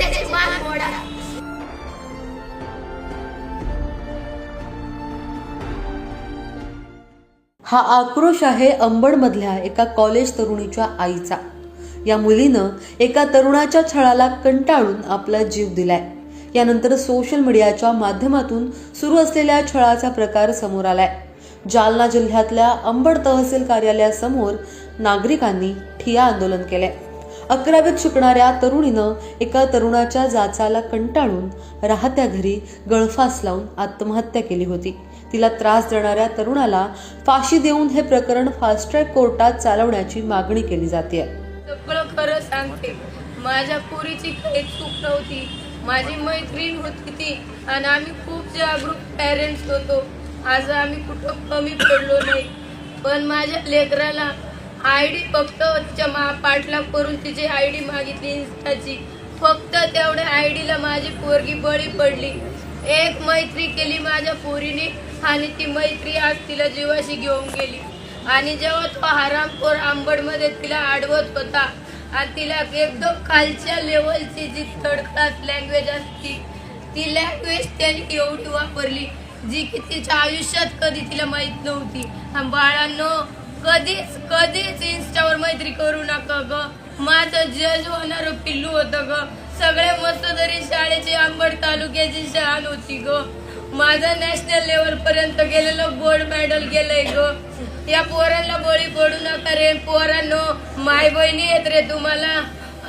त्याचे मान मोडा. हा आक्रोश आहे अंबडमधल्या एका कॉलेज तरुणीच्या आईचा. या मुलीनं एका तरुणाच्या छळाला कंटाळून आपला जीव दिलाय. यानंतर सोशल मीडियाच्या माध्यमातून सुरू असलेल्या छळाचा प्रकार समोर आलाय. जालना जिल्ह्यातल्या अंबड तहसील कार्यालयासमोर नागरिकांनी ठिया आंदोलन केलंय. अकरावीत शिकणाऱ्या तरुणीनं एका तरुणाच्या जाचाला कंटाळून राहत्या घरी गळफास लावून आत्महत्या केली होती. तिला त्रास देणाऱ्या तरुणाला फाशी देऊन हे प्रकरण फास्ट ट्रॅक कोर्टात चालवण्याची मागणी केली जाते खरं सांगते माझ्या पोरीची काही चूक नव्हती. माझी मैत्रीण होती ती आणि आम्ही खूप जागरूक पॅरेंट्स होतो. आज आम्ही कुठं कमी पडलो नाही. पण माझ्या लेकराला आय डी फक्त तिच्या मा पाठलाग करून तिची आय डी मागितली इन्स्टाची फक्त तेवढ्या आय डीला माझी पोरगी बळी पडली. एक मैत्री केली माझ्या पोरीने आणि ती मैत्री आज तिला जीवाशी घेऊन गेली. आणि जेव्हा तो हरामखोर आंबडमध्ये तिला अडवत होता आणि तिला एकदम खालच्या लेवलची जी थर्ड क्लास लँग्वेज असती ती लँग्वेज त्यांनी एवढी वापरली जी की तिच्या आयुष्यात कधी तिला माहीत नव्हती. आणि बाळांनो कधीच कधीच इन्स्टावर मैत्री करू नका ग. माझं जज होणारं पिल्लू होतं ग. सगळे मस्त तरी शाळेची आंबड तालुक्याची शान होती ग. माझं नॅशनल लेवल पर्यंत गेलेलं गोल्ड मेडल गेलंय ग. या पोरांना बळी पडू नका रे. पोरांनो माय बहिणी येत रे तुम्हाला.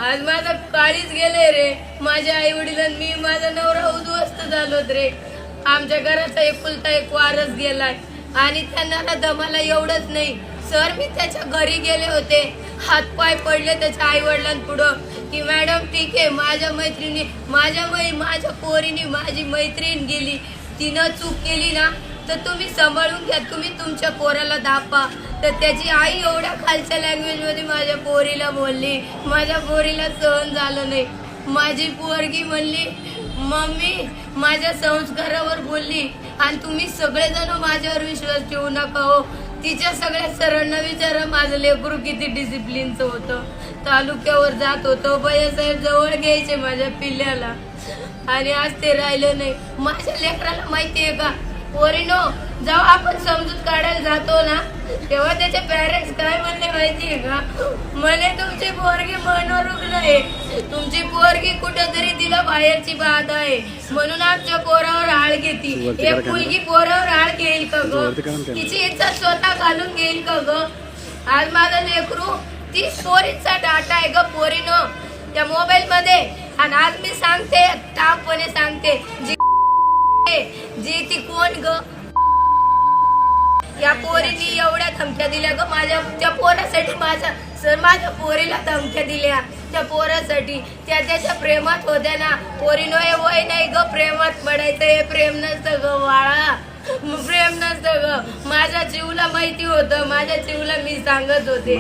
आज माझं काळीच गेले रे. माझ्या आई वडील मी माझा नवरा उद्ध्वस्त झालोत रे. आमच्या घराचा एकुलता एक वारस गेलाय. आणि त्यांना दमाला एवढंच नाही. सर मी त्याच्या घरी गेले होते हातपाय पडले त्याच्या आई वडिलांपुढं की मॅडम ठीक आहे माझ्या मैत्रिणी माझ्या मै माझ्या पोरीने माझी मैत्रीण गेली तिनं चूक केली ना तर तुम्ही सांभाळून घ्या तुम्ही तुमच्या पोराला दापा तर त्याची आई एवढ्या खालच्या लँग्वेजमध्ये माझ्या पोरीला बोलली माझ्या पोरीला सहन झालं नाही. माझी पोरगी म्हणली मम्मी माझ्या संस्कारावर बोलली आणि तुम्ही सगळेजण माझ्यावर विश्वास ठेवू नका हो. तिच्या सगळ्या सरांना विचारा माझं लेकरू किती डिसिप्लिनचं होतं. तालुक्यावर जात होतो. भैयासाहेब जवळ घ्यायचे माझ्या पिल्ल्याला. आणि आज ते राहिलं नाही. माझ्या लेकराला माहितीये का? पोरीनो जेव्हा आपण समजूत काढायला जातो ना तेव्हा त्याचे पॅरेंट्स काय म्हणले माहितीये का? म्हणे तुमची पोरगी मनोरुग्ण आहे. तुमची पोरगी कुठेतरी तिला बाहेरची बाधा आहे. म्हणून आमच्या पोरावर आळ घेती. एक मुलगी पोरावर आळ घेईल का ग? तिची इच्छा स्वतः घालून घेईल का ग? आज माझं लेकरू ती स्टोरीजचा डाटा आहे ग पोरीनो. त्या मोबाईल मध्ये. आणि आज मी सांगते ठामपणे सांगते. जी जी ती कोण ग? या पोरीनी एवढ्या धमक्या दिल्या ग. माझ्या त्या पोरासाठी माझ्या सर माझ्या पोरीला धमक्या दिल्या. त्या पोरासाठी त्या त्याच्या प्रेमात होत्या ना. पोरीनो हे वय नाही ग. प्रेमात पडायचं हे प्रेम नसतं ग वाळा प्रेम नसतं ग. माझ्या जीवला माहिती होतं. माझ्या जीवला मी सांगत होते.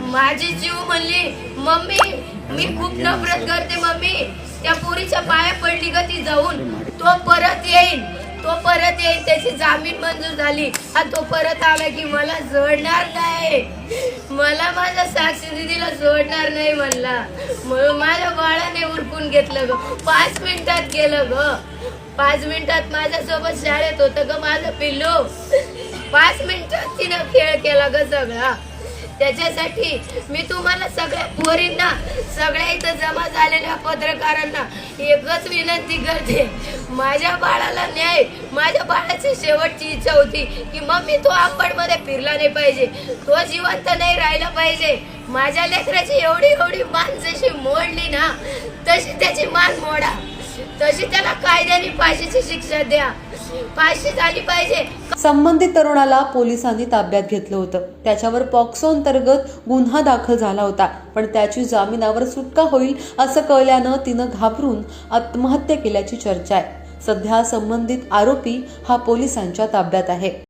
माझी जीव म्हणली मम्मी मी खूप नफरत करते मम्मी. त्या पोरीच्या पाया पडली ग ती जाऊन. तो परत येईल तो परत येईल त्याची जामीन मंजूर झाली. आणि तो परत आला की मला जोडणार नाही. मला माझ्या साक्षी दिदीला जोडणार नाही म्हणला. म्हणून माझ्या बाळाने उरकून घेतलं ग. पाच मिनिटात गेलं ग. पाच मिनिटात माझ्यासोबत शाळेत होतं ग माझं पिल्लू. पाच मिनिटात तिनं खेळ केला ग सगळा. त्याच्यासाठी मी तुम्हाला सगळ्या पोरींना सगळ्या इथं जमा झालेल्या पत्रकारांना एकच विनंती करते. माझ्या बाळाला न्याय माझ्या बाळाची शेवटची इच्छा होती की मम्मी तो आंबडमध्ये फिरला नाही पाहिजे. तो जिवंत नाही राहिला पाहिजे. माझ्या लेकराची एवढी एवढी मान जशी मोडली ना तशी त्याची मान मोडा. तशी त्याला कायद्याने फाशीची शिक्षा द्या. फाशी झाली पाहिजे. संबंधित तरुणाला पोलिसांनी ताब्यात घेतलं होतं. त्याच्यावर पॉक्सो अंतर्गत गुन्हा दाखल झाला होता. पण त्याची जामिनावर सुटका होईल असं कळल्यानं तिनं घाबरून आत्महत्या केल्याची चर्चा आहे. सध्या संबंधित आरोपी हा पोलिसांच्या ताब्यात आहे.